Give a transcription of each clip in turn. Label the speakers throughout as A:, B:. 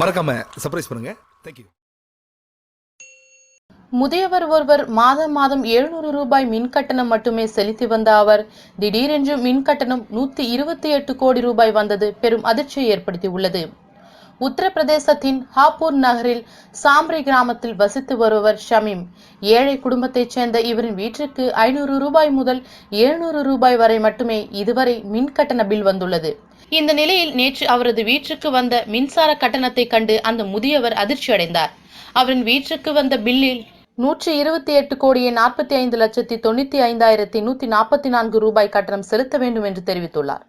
A: மறக்காம சர்ப்ரைஸ் பண்ணுங்க. தேங்க்யூ
B: முதியவர் ஒருவர் மாதம் மாதம் எழுநூறு ரூபாய் மின் கட்டணம் மட்டுமே செலுத்தி வந்த அவர் திடீரென்று மின் கட்டணம் நூத்தி இருபத்தி எட்டு கோடி ரூபாய் வந்தது பெரும் அதிர்ச்சியை ஏற்படுத்தியுள்ளது. உத்தரப்பிரதேசத்தின் ஹாப்பூர் நகரில் சாம்ரி கிராமத்தில் வசித்து வருபவர் ஷமீம். ஏழை குடும்பத்தைச் சேர்ந்த இவரின் வீட்டிற்கு ஐநூறு ரூபாய் முதல் எழுநூறு ரூபாய் வரை மட்டுமே இதுவரை மின் கட்டண பில் வந்துள்ளது. இந்த நிலையில் நேற்று அவரது வீட்டிற்கு வந்த மின்சார கட்டணத்தை கண்டு அந்த முதியவர் அதிர்ச்சி அடைந்தார். அவரின் வீட்டிற்கு வந்த பில்லில் நூற்றி இருபத்தி எட்டு கோடியே நாற்பத்தி ஐந்து லட்சத்தி தொண்ணூத்தி ஐந்தாயிரத்தி நூத்தி நாற்பத்தி நான்கு ரூபாய் கட்டணம் செலுத்த வேண்டும் என்று தெரிவித்துள்ளார்.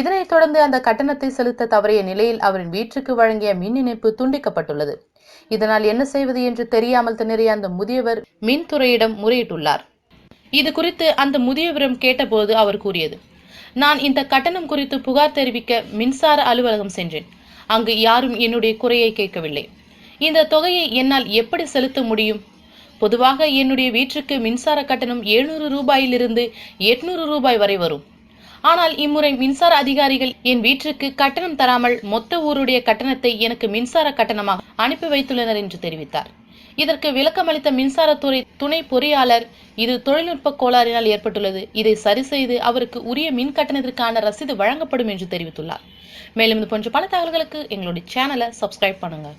B: இதனைத் தொடர்ந்து அந்த கட்டணத்தை செலுத்த தவறிய நிலையில் அவரின் வீட்டிற்கு வழங்கிய மின் இணைப்பு துண்டிக்கப்பட்டுள்ளது. இதனால் என்ன செய்வது என்று தெரியாமல் திணறிய அந்த முதியவர் மின்துறையிடம் முறையிட்டுள்ளார். இது குறித்து அந்த முதியவரிடம் கேட்டபோது அவர் கூறியது நான் இந்த கட்டணம் குறித்து புகார் தெரிவிக்க மின்சார அலுவலகம் சென்றேன். அங்கு யாரும் என்னுடைய குறையை கேட்கவில்லை. இந்த தொகையை என்னால் எப்படி செலுத்த முடியும்? பொதுவாக என்னுடைய வீட்டிற்கு மின்சார கட்டணம் எழுநூறு ரூபாயிலிருந்து எட்நூறு ரூபாய் வரை வரும். ஆனால் இம்முறை மின்சார அதிகாரிகள் என் வீட்டிற்கு கட்டணம் தராமல் மொத்த ஊருடைய கட்டணத்தை எனக்கு மின்சார கட்டணமாக அனுப்பி வைத்துள்ளனர் என்று தெரிவித்தார். இதற்கு விளக்கமளித்த மின்சாரத்துறை துணை பொறியாளர் இது தொழில்நுட்ப கோளாறினால் ஏற்பட்டுள்ளது. இதை சரி செய்து அவருக்கு உரிய மின் கட்டணத்திற்கான ரசீது வழங்கப்படும் என்று தெரிவித்துள்ளார். மேலும் இது போன்ற பல தகவல்களுக்கு எங்களுடைய சேனலை சப்ஸ்கிரைப் பண்ணுங்கள்